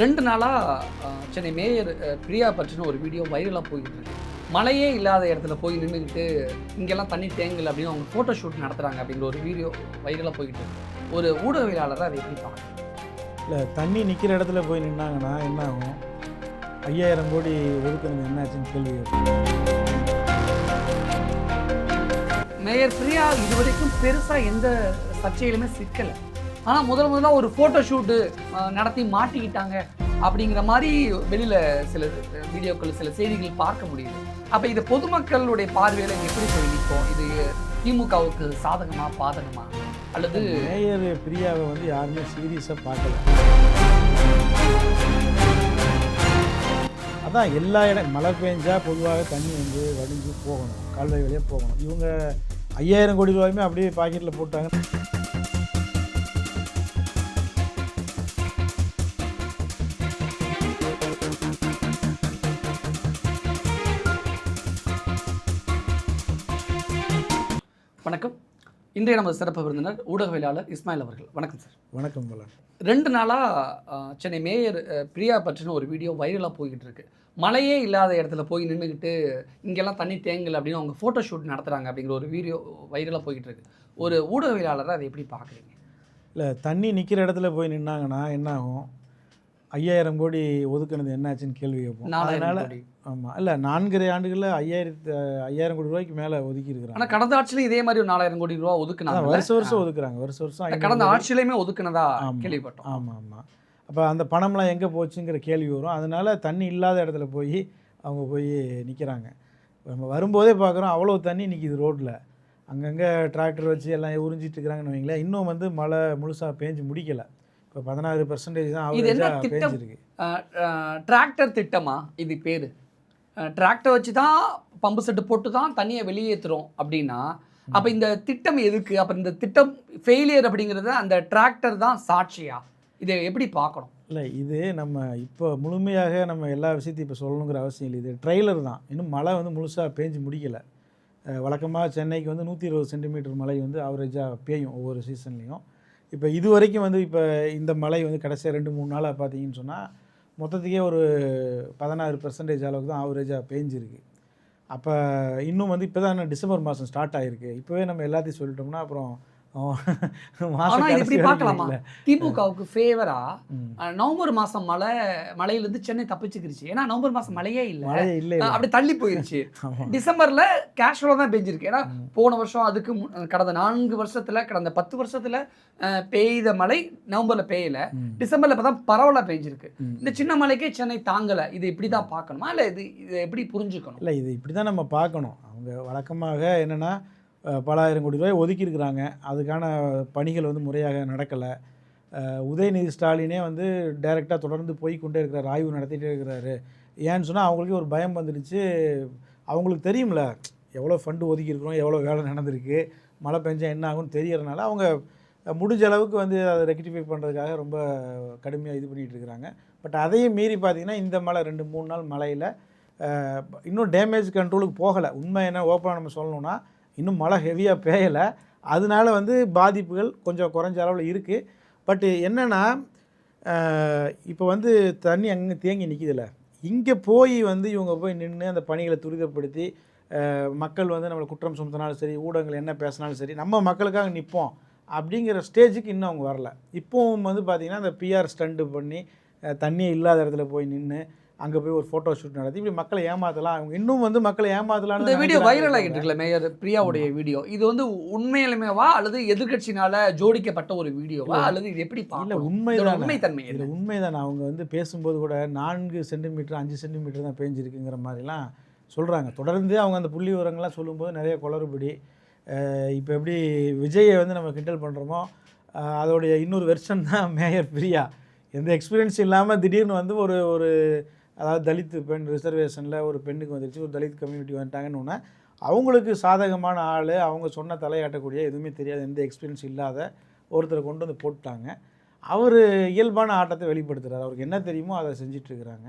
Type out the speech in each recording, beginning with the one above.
ரெண்டு நாளாக சென்னை மேயர் பிரியா பற்றின ஒரு வீடியோ வைரலாக போய்கிட்டு இருக்கு. மழையே இல்லாத இடத்துல போய் நின்றுக்கிட்டு இங்கெல்லாம் தண்ணி தேங்கல அப்படின்னு அவங்க ஃபோட்டோ ஷூட் நடத்துகிறாங்க அப்படிங்கிற ஒரு வீடியோ வைரலாக போய்கிட்டு இருக்கு. ஒரு ஊடகவியலாளரை அதை எப்படி இல்லை தண்ணி நிற்கிற இடத்துல போய் நின்னாங்கன்னா என்ன ஆகும்? ஐயாயிரம் கோடி ஒதுக்குறது என்னாச்சுன்னு கேள்வி. மேயர் பிரியா இது வரைக்கும் பெருசாக எந்த சர்ச்சையிலுமே சிக்கலை. ஆனால் முதல் முதல்ல ஒரு ஃபோட்டோ ஷூட்டு நடத்தி மாட்டிக்கிட்டாங்க அப்படிங்கிற மாதிரி வெளியில் சில வீடியோக்கள் சில செய்திகள் பார்க்க முடியுது. அப்போ இது பொதுமக்களுடைய பார்வையில் எப்படி போய் நிற்கும்? இது திமுகவுக்கு சாதகமா பாதகமா? அல்லது மேயர் பிரியாவை வந்து யாருமே சீரியஸாக பார்க்கல. அதான் எல்லா இடம் மழை பெஞ்சா பொதுவாக தண்ணி வந்து வடிஞ்சு போகணும். கால்வாய் வழியாக போகணும். இவங்க ஐயாயிரம் கோடி ரூபாயுமே அப்படியே பாக்கெட்டில் போட்டாங்க. வணக்கம். இன்றைய நமது சிறப்பு விருந்தினர் ஊடகவியலாளர் இஸ்மாயில் அவர்கள். வணக்கம் சார். வணக்கம் பலன் ரெண்டு நாளாக சென்னை மேயர் பிரியா பற்றின ஒரு வீடியோ வைரலாக போய்கிட்டு இருக்கு. மழையே இல்லாத இடத்துல போய் நின்றுக்கிட்டு இங்கெல்லாம் தண்ணி தேங்கல அப்படின்னு அவங்க ஃபோட்டோ ஷூட் நடத்துகிறாங்க அப்படிங்கிற ஒரு வீடியோ வைரலாக போய்கிட்டு இருக்கு. ஒரு ஊடகவியலாளரை அதை எப்படி பார்க்குறீங்க? இல்லை தண்ணி நிற்கிற இடத்துல போய் நின்னாங்கன்னா என்ன ஆகும்? ஐயாயிரம் கோடி ஒதுக்குனது என்னாச்சுன்னு கேள்வி கேட்போம். அதனால் ஆமாம் இல்லை நான்கரை ஆண்டுகளில் ஐயாயிரத்து ஐயாயிரம் கோடி ரூபாய்க்கு மேலே ஒதுக்கி இருக்கிறாங்க ஆனால் கடந்த ஆட்சியிலும் இதே மாதிரி ஒரு நாலாயிரம் கோடி ரூபா ஒதுக்குனாங்க வருஷம் வருஷம் ஒதுக்குறாங்க. வருஷம் வருஷம் கடந்த கோடி. ஆட்சியிலையுமே ஒதுக்குனதா. கேள்விப்பட்டோம். ஆமாம் ஆமாம் அப்போ அந்த பணம்லாம் எங்கே போச்சுங்கிற கேள்வி வரும். அதனால தண்ணி இல்லாத இடத்துல போய் அவங்க போய் நிற்கிறாங்க நம்ம வரும்போதே பார்க்குறோம் அவ்வளோ தண்ணி நிற்கிது ரோட்டில் அங்கங்கே டிராக்டர் வச்சு எல்லாம் உறிஞ்சிட்டு இருக்கிறாங்கன்னு வைங்களேன். இன்னும் வந்து மழை முழுசாக பேஞ்சு முடிக்கலை. இப்போ பதினாறு பர்சன்டேஜ் தான் இது என்ன திட்டம்? டிராக்டர் திட்டமா? இது பேர். டிராக்டர் வச்சு தான் பம்பு செட்டு போட்டு தான் தண்ணியை வெளியேற்றுறோம் அப்படின்னா அப்போ இந்த திட்டம் எதுக்கு? அப்போ இந்த திட்டம் ஃபெயிலியர் அப்படிங்கிறது அந்த டிராக்டர் தான் சாட்சியா? இதை எப்படி பார்க்கணும்? இல்லை இது நம்ம இப்போ முழுமையாக நம்ம எல்லா விஷயத்தையும் இப்போ சொல்லணுங்கிற அவசியம் இல்லை. இது ட்ரெய்லர் தான். இன்னும் மழை வந்து முழுசாக பேஞ்சு முடிக்கலை. வழக்கமாக சென்னைக்கு வந்து நூற்றி இருபது சென்டிமீட்டர் மழை வந்து ஆவரேஜாக பெய்யும் ஒவ்வொரு சீசன்லேயும் இப்போ இது வரைக்கும் வந்து இப்போ இந்த மழை வந்து கடைசியாக ரெண்டு மூணு நாளாக பார்த்தீங்கன்னு சொன்னால் மொத்தத்துக்கே ஒரு பதினாறு பெர்சன்டேஜ் அளவுக்கு தான் ஆவரேஜாக பேஞ்சிருக்கு. அப்போ இன்னும் வந்து இப்போ தான் டிசம்பர் மாதம் ஸ்டார்ட் ஆகிருக்கு இப்போவே நம்ம எல்லாத்தையும் சொல்லிட்டோம்னா அப்புறம் ஆனா இது இப்படி பார்க்கலாமா. திமுகவுக்கு ஃபேவரா. நவம்பர் மாசம் மழை மழையிலேருந்து சென்னை தப்பிச்சுக்கிருச்சு ஏன்னா நவம்பர் மாசம் மழையே இல்லை இல்லை. அப்படி தள்ளி போயிருச்சு. டிசம்பர்ல கேஷுவலாக தான் பெஞ்சிருக்கு ஏன்னா. போன வருஷம் அதுக்கு கடந்த நான்கு வருஷத்துல கடந்த பத்து வருஷத்துல பெய்த மழை நவம்பர்ல பெய்யல. டிசம்பர்ல பார்த்தா பரவலா பெஞ்சிருக்கு. இந்த சின்ன மலைக்கே சென்னை தாங்கல இது இப்படி தான் பார்க்கணுமா இல்ல இது இதை எப்படி புரிஞ்சுக்கணும் இல்லை இது இப்படி தான் நம்ம பார்க்கணும் அவங்க வழக்கமாக என்னென்னா பல ஆயிரம் கோடி ரூபாய் ஒதுக்கியிருக்கிறாங்க. அதுக்கான பணிகள் வந்து முறையாக நடக்கலை. உதயநிதி ஸ்டாலினே வந்து டைரெக்டாக தொடர்ந்து போய் கொண்டே இருக்கிறார் ஆய்வு நடத்திட்டே இருக்கிறாரு. ஏன்னு சொன்னால் அவங்களுக்கு ஒரு பயம் வந்துடுச்சு. அவங்களுக்கு தெரியும்ல எவ்வளோ ஃபண்டு ஒதுக்கியிருக்கிறோம் எவ்வளோ வேலை நடந்திருக்கு மழை பெஞ்சால் என்ன ஆகும்னு தெரியறதுனால அவங்க முடிஞ்ச அளவுக்கு வந்து அதை ரெக்டிஃபை பண்ணுறதுக்காக ரொம்ப கடுமையாக இது பண்ணிகிட்டு இருக்கிறாங்க. பட் அதையும் மீறி பார்த்தீங்கன்னா இந்த மழை ரெண்டு மூணு நாள் மழையில் இன்னும் டேமேஜ் கண்ட்ரோலுக்கு போகலை. உண்மை என்ன ஓப்பனாக நம்ம சொல்லணும்னா இன்னும் மழை ஹெவியாக பெய்யலை. அதனால வந்து பாதிப்புகள் கொஞ்சம் குறைஞ்ச அளவில் இருக்குது பட் என்னென்னா இப்போ வந்து தண்ணி அங்கே தேங்கி நிற்கிதில்ல இங்கே போய் வந்து இவங்க போய் நின்று அந்த பணிகளை துரிதப்படுத்தி மக்கள் வந்து நம்மளை குற்றம் சுமத்தினாலும் சரி ஊடகங்கள் என்ன பேசினாலும் சரி நம்ம மக்களுக்காக நிற்போம் அப்படிங்கிற ஸ்டேஜுக்கு இன்னும் அவங்க வரல. இப்போவும் வந்து பார்த்திங்கன்னா அந்த பிஆர் ஸ்டண்டு பண்ணி தண்ணியே இல்லாத இடத்துல போய் நின்று அங்கே போய் ஒரு ஃபோட்டோ ஷூட் நடத்தி இப்படி மக்களை ஏமாற்றலாம் அவங்க இன்னும் வந்து மக்களை ஏமாற்றலாம்னு இந்த வீடியோ வைரல் ஆகிட்டு இருக்குல்ல மேயர் பிரியாவுடைய வீடியோ இது வந்து உண்மையிலுமேவா அல்லது எதிர்க்கட்சினால ஜோடிக்கப்பட்ட ஒரு வீடியோவா இல்ல. அல்லது இது எப்படி இல்லை உண்மைதான். உண்மைத்தன்மை இதில் உண்மைதான். அவங்க வந்து பேசும்போது கூட நான்கு சென்டிமீட்டர் அஞ்சு சென்டிமீட்டர் தான் பேஞ்சிருக்குங்கிற மாதிரிலாம் சொல்கிறாங்க தொடர்ந்து அவங்க அந்த புள்ளி விவரங்கள்லாம் சொல்லும்போது நிறைய குளறுபடி. இப்போ எப்படி விஜயை வந்து நம்ம கிண்டல் பண்ணுறோமோ அதோடைய இன்னொரு வெர்ஷன் தான் மேயர் பிரியா. எந்த எக்ஸ்பீரியன்ஸ் இல்லாமல் திடீர்னு வந்து ஒரு ஒரு அதாவது தலித் பெண் ரிசர்வேஷனில் ஒரு பெண்ணுக்கு வந்துருச்சு ஒரு தலித் கம்யூனிட்டி வந்துட்டாங்கன்னு ஒன்று அவங்களுக்கு சாதகமான ஆள் அவங்க சொன்ன தலையாட்டக்கூடிய எதுவுமே தெரியாது எந்த எக்ஸ்பீரியன்ஸ் இல்லாத ஒருத்தரை கொண்டு வந்து போட்டாங்க. அவர் இயல்பான ஆட்டத்தை வெளிப்படுத்துகிறார் அவருக்கு என்ன தெரியுமோ அதை செஞ்சிட்ருக்கிறாங்க.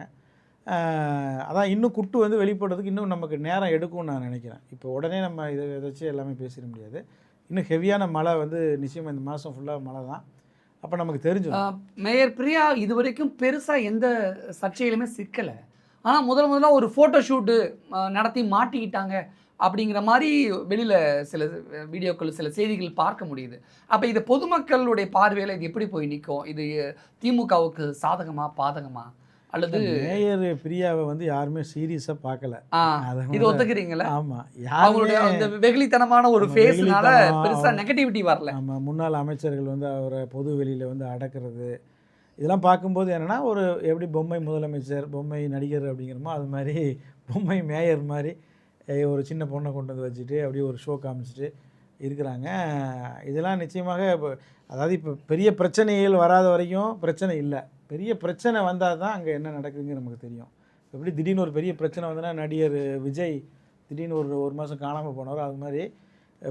அதான் இன்னும் குட்டு வந்து வெளிப்படுறதுக்கு இன்னும் நமக்கு நேரம் எடுக்கும்னு நான் நினைக்கிறேன். இப்போ உடனே நம்ம இதை எதாச்சும் வச்சு எல்லாமே பேசிட முடியாது. இன்னும் ஹெவியான மழை வந்து நிச்சயமாக இந்த மாதம் ஃபுல்லாக மழை தான் அப்போ நமக்கு தெரிஞ்சிடும். மேயர் பிரியா இது வரைக்கும் பெருசாக எந்த சர்ச்சையிலுமே சிக்கலை. ஆனால் முதல் முதல்ல ஒரு ஃபோட்டோ ஷூட்டு நடத்தி மாட்டிக்கிட்டாங்க அப்படிங்கிற மாதிரி வெளியில் சில வீடியோக்கள் சில செய்திகள் பார்க்க முடியுது. அப்போ இது பொதுமக்களுடைய பார்வையில் இது எப்படி போய் நிற்கும் இது திமுகவுக்கு சாதகமாக பாதகமாக அல்லது மேயர் பிரியாவை வந்து யாருமே சீரியஸாக பார்க்கல. இது ஒத்துக்கிறீங்களா? ஆமாம் அவங்களுடைய அந்த வெகுளித்தனமான ஒரு ஃபேஸ்னால வெகுளித்தனம், பெருசா அவங்க- நெகட்டிவிட்டி வரல. நம்ம முன்னாள் அமைச்சர்கள் வந்து அவரை பொது வெளியில் வந்து அடக்கிறது. இதெல்லாம் பார்க்கும்போது என்னென்னா ஒரு எப்படி பொம்மை முதலமைச்சர் பொம்மை நடிகர் அப்படிங்கிறோமோ அது மாதிரி பொம்மை மேயர் மாதிரி ஒரு சின்ன பொண்ணை கொண்டு வந்து வச்சுட்டு அப்படியே ஒரு ஷோ காமிச்சிட்டு இருக்கிறாங்க. இதெல்லாம் நிச்சயமாக இப்போ அதாவது இப்போ பெரிய பிரச்சனைகள் வராத வரைக்கும் பிரச்சனை இல்லை. பெரிய பிரச்சனை வந்தால் தான் அங்கே என்ன நடக்குதுங்க நமக்கு தெரியும். எப்படி திடீர்னு ஒரு பெரிய பிரச்சனை வந்ததுன்னா நடிகர் விஜய் திடீர்னு ஒரு ஒரு மாதம் காணாமல் போனவர் அது மாதிரி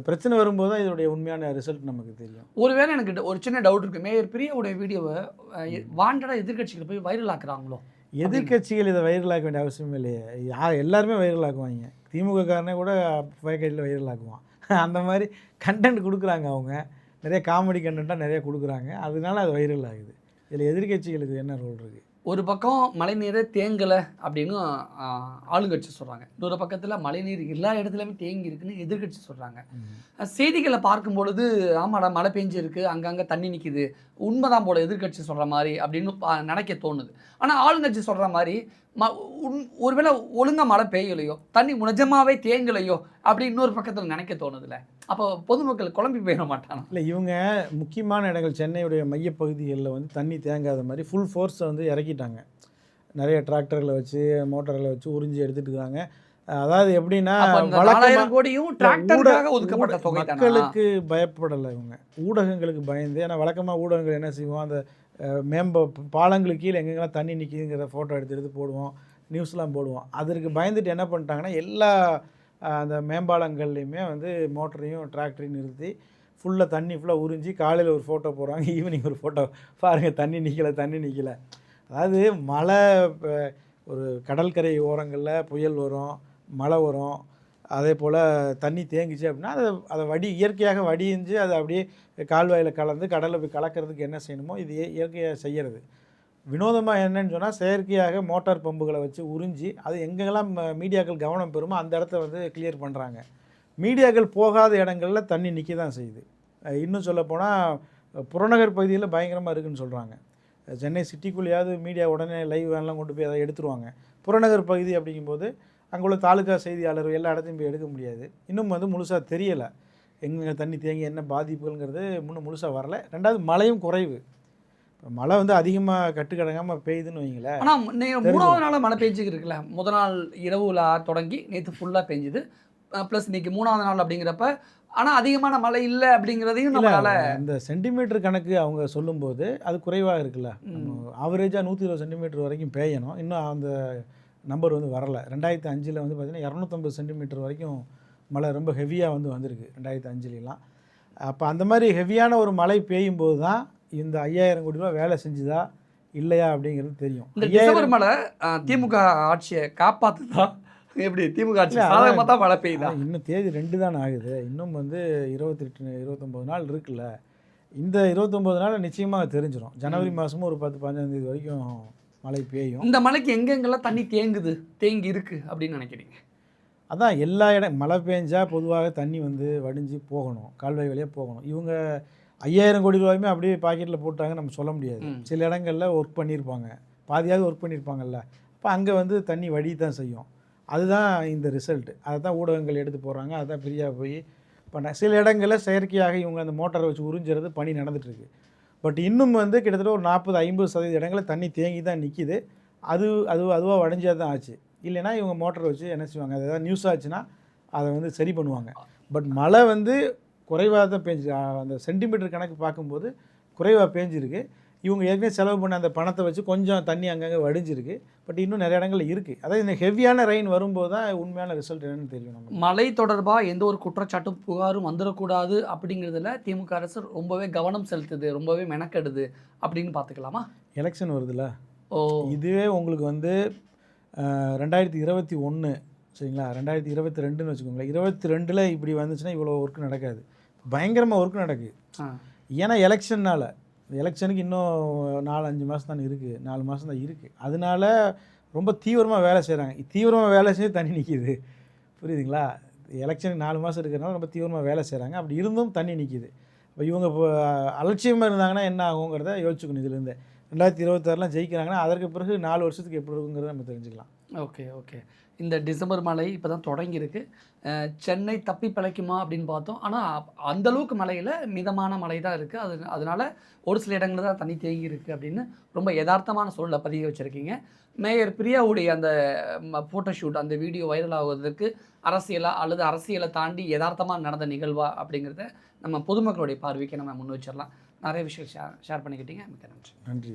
பிரச்சனை வரும்போது தான் இதோடைய உண்மையான ரிசல்ட் நமக்கு தெரியும். ஒருவேளை எனக்கு ஒரு சின்ன டவுட் இருக்கு. மேயர் பிரியாவுடைய வீடியோவை வாண்டடா எதிர்க்கட்சிகள் போய் வைரல் ஆக்குறாங்களோ? எதிர்க்கட்சிகள் இதை வைரலாக்க வேண்டிய அவசியம் இல்லையே. யா எல்லாருமே வைரலாக்குவாங்க திமுக காரனே கூட வயக்காட்டில் வைரலாக்குவான் அந்த மாதிரி கண்டென்ட் கொடுக்குறாங்க அவங்க. நிறைய காமெடி கண்டென்ட்டாக நிறைய கொடுக்குறாங்க. அதனால அது வைரல் ஆகுது. இதில் எதிர்க்கட்சிகளுக்கு என்ன ரோல் இருக்குது ஒரு பக்கம் மழைநீரே தேங்கலை அப்படின்னு ஆளுங்கட்சி சொல்றாங்க. இன்னொரு பக்கத்துல மழைநீர் எல்லா இடத்துலையுமே தேங்கி இருக்குன்னு எதிர்க்கட்சி சொல்றாங்க. செய்திகளை பார்க்கும் பொழுது ஆமாடா மழை பெஞ்சிருக்கு அங்கங்கே தண்ணி நிற்கிது உண்மைதான் போல எதிர்க்கட்சி சொல்கிற மாதிரி அப்படின்னு நினைக்க தோணுது. ஆனால் ஆளுங்கட்சி சொல்கிற மாதிரி ம ஒருவேளை ஒழுங்கா மழை பெய்யலையோ தண்ணி நிஜமாவே தேங்கலையோ அப்படி இன்னொரு பக்கத்தில் நினைக்க தோணுதுல அப்போ பொதுமக்கள் குழம்பி போயிட மாட்டானா? இல்லை இவங்க முக்கியமான இடங்கள் சென்னையுடைய மையப்பகுதிகளில் வந்து தண்ணி தேங்காத மாதிரி ஃபுல் ஃபோர்ஸை வந்து இறக்கிட்டாங்க. நிறைய டிராக்டர்களை வச்சு மோட்டார்களை வச்சு உறிஞ்சி எடுத்துட்டு இருக்காங்க. அதாவது எப்படின்னா கோடியும் மக்களுக்கு பயப்படலை இவங்க. ஊடகங்களுக்கு பயந்து ஏன்னா வழக்கமாக ஊடகங்கள் என்ன செய்வோம்? அந்த மேம்ப பாலங்களுக்கு கீழே எங்கெங்கெல்லாம் தண்ணி நிற்கிதுங்கிற ஃபோட்டோ எடுத்து எடுத்து போடுவோம் நியூஸ்லாம் போடுவோம். அதற்கு பயந்துட்டு என்ன பண்ணிட்டாங்கன்னா எல்லா அந்த மேம்பாலங்கள்லையுமே வந்து மோட்டரையும் டிராக்டரையும் நிறுத்தி ஃபுல்லாக தண்ணி ஃபுல்லாக உறிஞ்சி காலையில் ஒரு ஃபோட்டோ போடுறாங்க ஈவினிங் ஒரு ஃபோட்டோ பாருங்கள் தண்ணி நிற்கலை தண்ணி நிற்கலை அதாவது மழை இப்போ ஒரு கடற்கரை ஓரங்களில் புயல் வரும் மழை வரும் அதே போல் தண்ணி தேங்கிச்சு அப்படின்னா அதை அதை வடி இயற்கையாக வடிஞ்சு அதை அப்படியே கால்வாயில் கலந்து கடலில் போய் கலக்கிறதுக்கு என்ன செய்யணுமோ இது இயற்கையாக செய்கிறது வினோதமாக என்னன்னு சொன்னால் செயற்கையாக மோட்டார் பம்புகளை வச்சு உறிஞ்சி அது எங்கெல்லாம் ம- மீடியாக்கள் கவனம் பெறுமோ அந்த இடத்த வந்து கிளியர் பண்ணுறாங்க மீடியாக்கள் போகாத இடங்களில் தண்ணி நிற்க தான் செய்யுது இன்னும் சொல்லப்போனால் புறநகர் பகுதியில் பயங்கரமாக இருக்குன்னு சொல்கிறாங்க சென்னை சிட்டிக்குள்ளேயாவது மீடியா உடனே லைவ் எல்லாம் கொண்டு போய் அதை எடுத்துருவாங்க. புறநகர் பகுதி அப்படிங்கும்போது அங்கே உள்ள தாலுகா செய்தியாளர் எல்லா இடத்தையும் போய் எடுக்க முடியாது. இன்னும் வந்து முழுசாக தெரியலை. எங்கே தண்ணி தேங்கி என்ன பாதிப்புகள்ங்கிறது இன்னும் முழுசாக வரல. ரெண்டாவது மழையும் குறைவு. இப்ப மழை வந்து அதிகமாக கட்டுக்கடங்காமல் பெய்யுதுன்னு வைங்களேன். ஆனா நீங்க மூணாவது நாள் மழை பெஞ்சுக்கு இருக்குல்ல. முத நாள் இரவுல தொடங்கி நேற்று ஃபுல்லா பெஞ்சுது. ப்ளஸ் இன்னைக்கு மூணாவது நாள் அப்படிங்கிறப்ப ஆனா அதிகமான மழை இல்லை அப்படிங்கிறதையும் நம்மளால அந்த சென்டிமீட்டர் கணக்கு அவங்க சொல்லும்போது அது குறைவாக இருக்குல்ல. ஆவரேஜாக நூற்றி இருபது சென்டிமீட்டர் வரைக்கும் பெய்யணும். இன்னும் அந்த நம்பர் வந்து வரல. ரெண்டாயிரத்தி அஞ்சில் வந்து பார்த்திங்கன்னா இரநூத்தம்பது சென்டிமீட்டர் வரைக்கும் மழை ரொம்ப ஹெவியாக வந்து வந்திருக்கு ரெண்டாயிரத்தி அஞ்சுலாம் அப்போ அந்த மாதிரி ஹெவியான ஒரு மழை பெய்யும் போது தான் இந்த ஐயாயிரம் கோடி ரூபா வேலை செஞ்சுதா இல்லையா அப்படிங்கிறது தெரியும். இந்த டிசம்பர் மழை திமுக ஆட்சியை காப்பாத்துதா? எப்படி திமுக ஆட்சி சாதகமாக தான் மழை பெய்யுதா? இன்னும் தேதி ரெண்டு தான் ஆகுது. இன்னும் வந்து இருபத்தெட்டு இருபத்தொம்போது நாள் இருக்குல்ல. இந்த இருபத்தொம்போது நாள் நிச்சயமாக தெரிஞ்சிடும் ஜனவரி மாதமும் ஒரு பத்து பதினஞ்சாம் தேதி வரைக்கும் மழை பெய்யும். இந்த மலைக்கு எங்கெங்கெல்லாம் தண்ணி தேங்குது தேங்கி இருக்கு அப்படின்னு நினைக்கிறீங்க? அதான் எல்லா இடம் மழை பெஞ்சா பொதுவாக தண்ணி வந்து வடிஞ்சு போகணும் கால்வாய் வழியாக போகணும். இவங்க ஐயாயிரம் கோடி ரூபாயுமே அப்படியே பாக்கெட்டில் போட்டாங்க நம்ம சொல்ல முடியாது. சில இடங்களில் ஒர்க் பண்ணியிருப்பாங்க பாதியாவது ஒர்க் பண்ணியிருப்பாங்கல்ல அப்போ அங்கே வந்து தண்ணி வடி தான் செய்யும். அதுதான் இந்த ரிசல்ட் அதை தான் ஊடகங்கள் எடுத்து போகிறாங்க அதான் ஃப்ரீயாக போய் பண்ண சில இடங்களில் செயற்கையாக இவங்க அந்த மோட்டாரை வச்சு உறிஞ்சுறது பணி நடந்துட்டுருக்கு பட் இன்னும் வந்து கிட்டத்தட்ட ஒரு நாற்பது ஐம்பது சதவீத இடங்களில் தண்ணி தேங்கி தான் நிற்கிது அது அது அதுவாக வடிஞ்சா தான் ஆச்சு. இல்லைன்னா இவங்க மோட்டரை வச்சு என்ன செய்வாங்க? அது ஏதாவது நியூஸ் ஆச்சுன்னா அதை வந்து சரி பண்ணுவாங்க. பட் மழை வந்து குறைவாக தான் பேஞ்சு அந்த சென்டிமீட்டர் கணக்கு பார்க்கும்போது குறைவாக பேஞ்சிருக்கு. இவங்க ஏற்கனவே செலவு பண்ண அந்த பணத்தை வச்சு கொஞ்சம் தண்ணி அங்கங்கே வடிஞ்சிருக்கு. பட் இன்னும் நிறைய இடங்கள்ல இருக்குது அதாவது இந்த ஹெவியான ரெயின் வரும்போது தான் உண்மையான ரிசல்ட் என்னன்னு தெரியும் மழை தொடர்பாக எந்த ஒரு குற்றச்சாட்டும் புகாரும் வந்துடக்கூடாது அப்படிங்கிறதுல திமுக அரசு ரொம்பவே கவனம் செலுத்துது ரொம்பவே மெனக்கெடுது அப்படின்னு பார்த்துக்கலாமா? எலெக்ஷன் வருதுல்ல ஓ. இதுவே உங்களுக்கு வந்து ரெண்டாயிரத்தி இருபத்தி ஒன்று சரிங்களா? ரெண்டாயிரத்தி இருபத்தி ரெண்டுன்னு வச்சுக்கோங்களேன். இருபத்தி ரெண்டில் இப்படி வந்துச்சுன்னா இவ்வளோ ஒர்க் நடக்காது. பயங்கரமாக ஒர்க் நடக்குது. ஏன்னா எலெக்ஷன்னால் எலெக்ஷனுக்கு இன்னும் நாலு அஞ்சு மாதம் தானே இருக்குது நாலு மாதம் தான் இருக்குது அதனால ரொம்ப தீவிரமாக வேலை செய்கிறாங்க தீவிரமாக வேலை செய்ய தண்ணி நிற்கிது புரியுதுங்களா? எலெக்ஷனுக்கு நாலு மாதம் இருக்கிறனால ரொம்ப தீவிரமாக வேலை செய்கிறாங்க அப்படி இருந்தும் தண்ணி நிற்கிது இப்போ இவங்க இப்போ அலட்சியமாக இருந்தாங்கன்னா என்ன ஆகுங்கிறத யோசிச்சுக்கணும் இதுலேருந்து. ரெண்டாயிரத்தி இருபத்தாறுலாம் ஜெயிக்கிறாங்கன்னா அதற்கு பிறகு நாலு வருஷத்துக்கு எப்படி இருக்குங்கிறத நம்ம தெரிஞ்சுக்கலாம். Okay okay. இந்த டிசம்பர் மழை இப்போ தான் தொடங்கியிருக்கு சென்னை தப்பி பிழைக்குமா அப்படின்னு பார்த்தோம். ஆனால் அந்த அளவுக்கு மழையில் மிதமான மழை தான் இருக்குது அது அதனால் ஒரு சில இடங்களில் தான் தண்ணி தேங்கி இருக்குது அப்படின்னு ரொம்ப யதார்த்தமான சூழலை பதிய வச்சுருக்கீங்க. மேயர் பிரியாவுடைய அந்த ஃபோட்டோ ஷூட் அந்த வீடியோ வைரல் ஆகுவதற்கு அரசியலாக அல்லது அரசியலை தாண்டி யதார்த்தமாக நடந்த நிகழ்வா அப்படிங்கிறத நம்ம பொதுமக்களுடைய பார்வைக்கு நம்ம முன் வச்சிடலாம். நிறைய விஷயம் ஷேர் ஷேர் பண்ணிக்கிட்டீங்க. மிக்க நன்றி. நன்றி